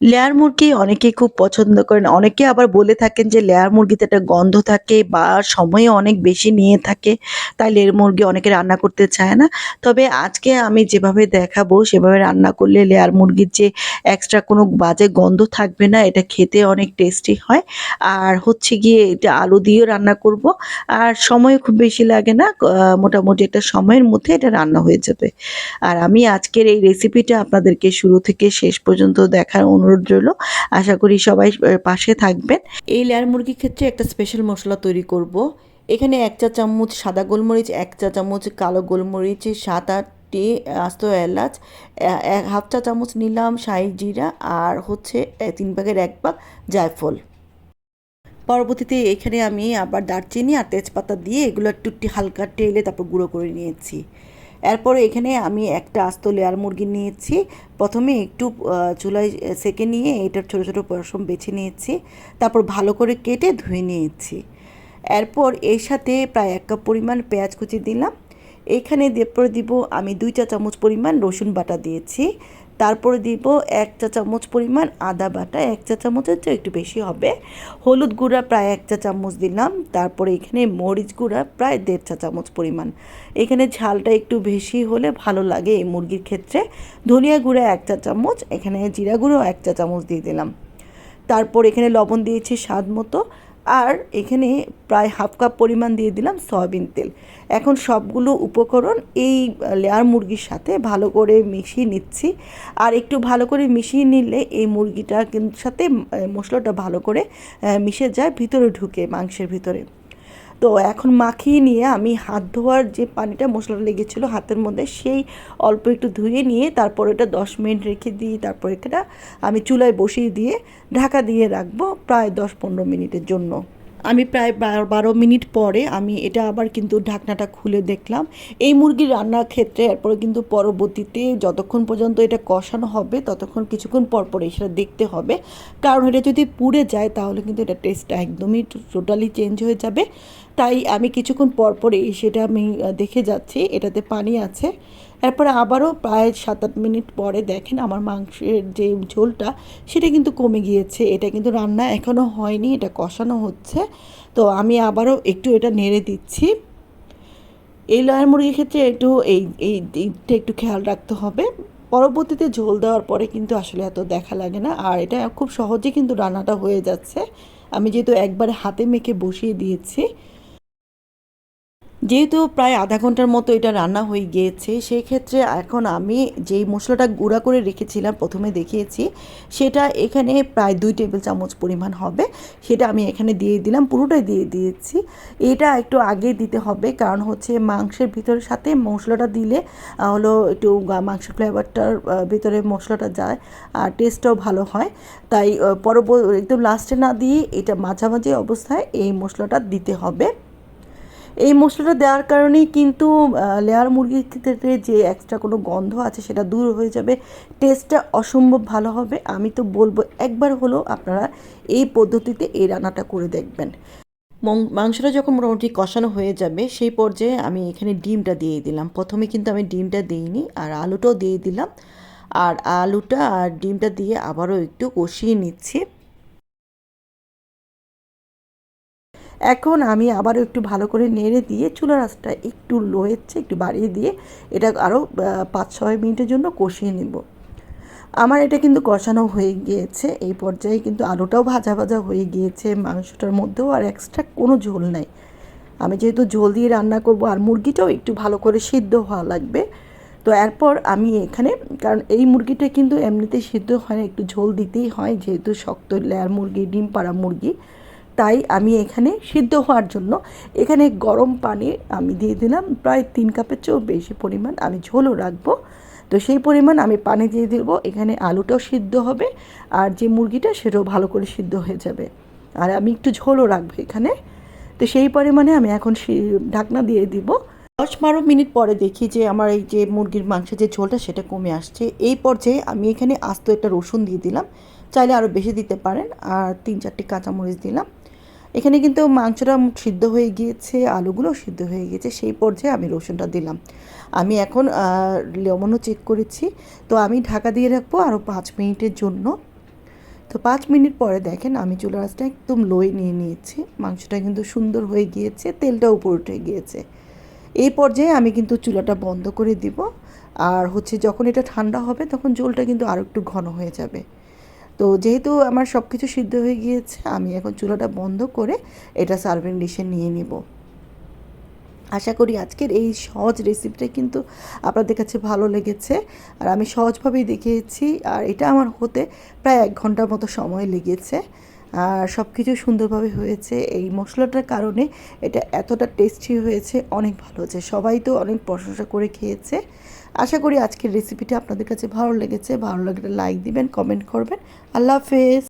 Layer মুরগি অনেকেই খুব পছন্দ করেন। অনেকে আবার বলে থাকেন যে লেয়ার মুরগিতে একটা গন্ধ থাকে বা সময়ও অনেক বেশি নিয়ে থাকে। তাই লেয়ার মুরগি অনেকে রান্না করতে চায় না। তবে আজকে আমি যেভাবে দেখাবো, সেভাবে রান্না করলে লেয়ার মুরগির যে এক্সট্রা কোনো বাজে গন্ধ থাকবে না। এটা খেতে অনেক টেস্টি হয়। আর হচ্ছে গিয়ে এটা আলু দিয়েও রান্না করব। আর সময়ও খুব বেশি লাগে না। মোটামুটি একটা সময়ের মধ্যে এটা রান্না হয়ে যাবে। আর আমি আজকের এই রেসিপিটা আপনাদেরকে শুরু থেকে শেষ পর্যন্ত দেখার অনুরোধ রইল। আশা করি সবাই পাশে থাকবেন। এই লেয়ার মুরগির ক্ষেত্রে একটা স্পেশাল মশলা তৈরি করব। এখানে এক চা চামচ সাদা গোলমরিচ, এক চা চামচ কালো গোলমরিচ, ৭-৮ টি আস্ত এলাচ, এক হাফ চা চামচ নিলাম শাহি জিরা আর হচ্ছে তিন ৩ ভাগের ১ ভাগ জায়ফল। পরবর্তীতে এখানে আমি আবার দারচিনি আর তেজপাতা দিয়ে এগুলো একটু হালকা টেলে তারপর গুঁড়ো করে নিয়েছি। এরপরে এখানে আমি একটা আস্ত লেয়ার মুরগি নিয়েছি। প্রথমে একটু চুলায় সেঁকে নিয়ে এটার ছোটো ছোটো পশম বেছে নিয়েছি। তারপর ভালো করে কেটে ধুয়ে নিয়েছি। এরপর এর সাথে প্রায় এক কাপ পরিমাণ পেঁয়াজ কুচি দিলাম। এখানে দেবপরে দিব আমি দুই চা চামচ পরিমাণ রসুন বাটা দিয়েছি। তারপরে দিব ১ চা চামচ পরিমাণ আদা বাটা, ১ চা চামচের চেয়ে একটু বেশি হবে। হলুদ গুঁড়া প্রায় ১ চা চামচ দিলাম। তারপরে এখানে মরিচ গুঁড়া প্রায় দেড় চা চামচ পরিমাণ। এখানে ঝালটা একটু বেশি হলে ভালো লাগে এই মুরগির ক্ষেত্রে। ধনিয়া গুঁড়া ১ চা চামচ, এখানে জিরা গুঁড়ো ১ চা চামচ দিয়ে দিলাম। তারপর এখানে লবণ দিয়েছি স্বাদ মতো। আর এখানে প্রায় হাফ কাপ পরিমাণ দিয়ে দিলাম সয়াবিন তেল। এখন সবগুলো উপকরণ এই লেয়ার মুরগির সাথে ভালো করে মিশিয়ে নিচ্ছি। আর একটু ভালো করে মিশিয়ে নিলে এই মুরগিটার সাথে মশলাটা ভালো করে মিশে যায়, ভিতরে ঢুকে মাংসের ভিতরে। তো এখন মাখিয়ে নিয়ে আমি হাত ধোয়ার যে পানিটা মশলাটা লেগেছিল হাতের মধ্যে, সেই অল্প একটু ধুয়ে নিয়ে তারপর ওটা দশ মিনিট রেখে দিই। তারপর এটা আমি চুলায় বসিয়ে দিয়ে ঢাকা দিয়ে রাখব প্রায় দশ পনেরো মিনিটের জন্য। আমি প্রায় বারো ১২ মিনিট পরে আমি এটা আবার কিন্তু ঢাকনাটা খুলে দেখলাম। এই মুরগির রান্নার ক্ষেত্রে এরপরে কিন্তু পরবর্তীতে যতক্ষণ পর্যন্ত এটা কষানো হবে ততক্ষণ কিছুক্ষণ পর, পর সেটা দেখতে হবে। কারণ এটা যদি পুড়ে যায় তাহলে কিন্তু এটা টেস্টটা একদমই টোটালি চেঞ্জ হয়ে যাবে। তাই আমি কিছুক্ষণ পর, পরই সেটা আমি দেখে যাচ্ছি এটাতে পানি আছে। এরপরে আবারও প্রায় ৭-৮ মিনিট পরে দেখেন আমার মাংসের যে ঝোলটা সেটা কিন্তু কমে গিয়েছে। এটা কিন্তু রান্না এখনও হয়নি, এটা কষানো হচ্ছে। তো আমি আবারও একটু এটা নেড়ে দিচ্ছি। এই লেয়ার মুরগির ক্ষেত্রে একটু এই এই দিকটা একটু খেয়াল রাখতে হবে। পরবর্তীতে ঝোল দেওয়ার পরে কিন্তু আসলে এত দেখা লাগে না। আর এটা খুব সহজেই কিন্তু রান্নাটা হয়ে যাচ্ছে। আমি যেহেতু একবারে হাতে মেখে বসিয়ে দিয়েছি। যেহেতু প্রায় আধা ঘণ্টার মতো এটা রান্না হয়ে গিয়েছে, সেক্ষেত্রে এখন আমি যেই মশলাটা গুঁড়া করে রেখেছিলাম, প্রথমে দেখিয়েছি, সেটা এখানে প্রায় দুই টেবিল চামচ পরিমাণ হবে। সেটা আমি এখানে দিয়ে দিলাম, পুরোটাই দিয়ে দিয়েছি। এটা একটু আগে দিতে হবে, কারণ হচ্ছে মাংসের ভিতরের সাথে মশলাটা দিলে হলো একটু মাংসের ফ্লেভারটার ভিতরে মশলাটা যায় আর টেস্টটাও ভালো হয়। তাই পরব একদম লাস্টে না দিয়ে এটা মাঝামাঝি অবস্থায় এই মশলাটা দিতে হবে। এই মশলাটা দেওয়ার কারণেই কিন্তু লেয়ার মুরগির ক্ষেত্রে যে এক্সট্রা কোনো গন্ধ আছে সেটা দূর হয়ে যাবে। টেস্টটা অসম্ভব ভালো হবে। আমি তো বলব একবার হলেও আপনারা এই পদ্ধতিতে এই রান্নাটা করে দেখবেন। মাংসটা যখন মোটামুটি কষানো হয়ে যাবে, সেই পর্যায়ে আমি এখানে ডিমটা দিয়ে দিলাম। প্রথমে কিন্তু আমি ডিমটা দিইনি, আর আলুটাও দিয়ে দিলাম। আর আলুটা আর ডিমটা দিয়ে আবারও একটু কষিয়ে নিচ্ছি। এখন আমি আবারও একটু ভালো করে নেড়ে দিয়ে চুলার আঁচটা একটু চেয়ে একটু বাড়িয়ে দিয়ে এটা আরও পাঁচ ৫-৬ মিনিটের জন্য কষিয়ে নেব আমার এটা কিন্তু কষানো হয়ে গিয়েছে। এই পর্যায়ে কিন্তু আলুটাও ভাজা, ভাজা হয়ে গিয়েছে। মাংসটার মধ্যেও আর এক্সট্রা কোনো ঝোল নাই। আমি যেহেতু ঝোল দিয়ে রান্না করব আর মুরগিটাও একটু ভালো করে সিদ্ধ হওয়া লাগবে। তো এরপর আমি এখানে কারণ এই মুরগিটা কিন্তু এমনিতেই সিদ্ধ হয় না একটু ঝোল দিতেই হয় যেহেতু শক্ত লেয়ার মুরগি, ডিম পাড়া মুরগি। তাই আমি এখানে সিদ্ধ হওয়ার জন্য এখানে গরম পানি আমি দিয়ে দিলাম প্রায় তিন কাপের চেয়েও বেশি পরিমাণ আমি ঝোলও রাখব। তো সেই পরিমাণ আমি পানি দিয়ে দিব। এখানে আলুটাও সিদ্ধ হবে আর যে মুরগিটা সেটাও ভালো করে সিদ্ধ হয়ে যাবে। আর আমি একটু ঝোলও রাখব এখানে। তো সেই পরিমাণে আমি এখন ঢাকনা দিয়ে দিব। দশ বারো মিনিট পরে দেখি যে আমার এই যে মুরগির মাংসের যে ঝোলটা সেটা কমে আসছে। এই পর্যায়ে আমি এখানে আস্ত একটা রসুন দিয়ে দিলাম। চাইলে আরও বেশি দিতে পারেন। আর ৩-৪ টি কাঁচামরিচ দিলাম। এখানে কিন্তু মাংসটা সিদ্ধ হয়ে গিয়েছে, আলুগুলো সিদ্ধ হয়ে গিয়েছে। সেই পর্যায়ে আমি রসুনটা দিলাম। আমি এখন লেমনও চেক করেছি। তো আমি ঢাকা দিয়ে রাখব আরও পাঁচ মিনিটের জন্য। তো পাঁচ মিনিট পরে দেখেন আমি চুলা আঁচটা একদম লোয়ে নিয়ে নিয়েছি মাংসটা কিন্তু সুন্দর হয়ে গিয়েছে তেলটা উপর উঠে গিয়েছে এই পর্যায়ে আমি কিন্তু চুলাটা বন্ধ করে দিব আর হচ্ছে যখন এটা ঠান্ডা হবে তখন ঝোলটা কিন্তু আরও একটু ঘন হয়ে যাবে তো যেহেতু আমার সব কিছু সিদ্ধ হয়ে গিয়েছে, আমি এখন চুলাটা বন্ধ করে এটা সার্ভিং ডিশে নিয়ে নিব। আশা করি আজকের এই সহজ রেসিপিটা কিন্তু আপনাদের কাছে ভালো লেগেছে। আর আমি সহজভাবেই দেখিয়েছি, আর এটা আমার হতে প্রায় এক ঘণ্টার মতো সময় লেগেছে। আর সব কিছু সুন্দরভাবে হয়েছে। এই মশলাটার কারণে এটা এতটা টেস্টি হয়েছে, অনেক ভালো হয়েছে। সবাই তো অনেক প্রশংসা করে খেয়েছে। আশা করি আজকের রেসিপিটা আপনাদের কাছে ভালো লেগেছে। ভালো লাগলে লাইক দিবেন কমেন্ট করবেন। আল্লাহ হাফেজ।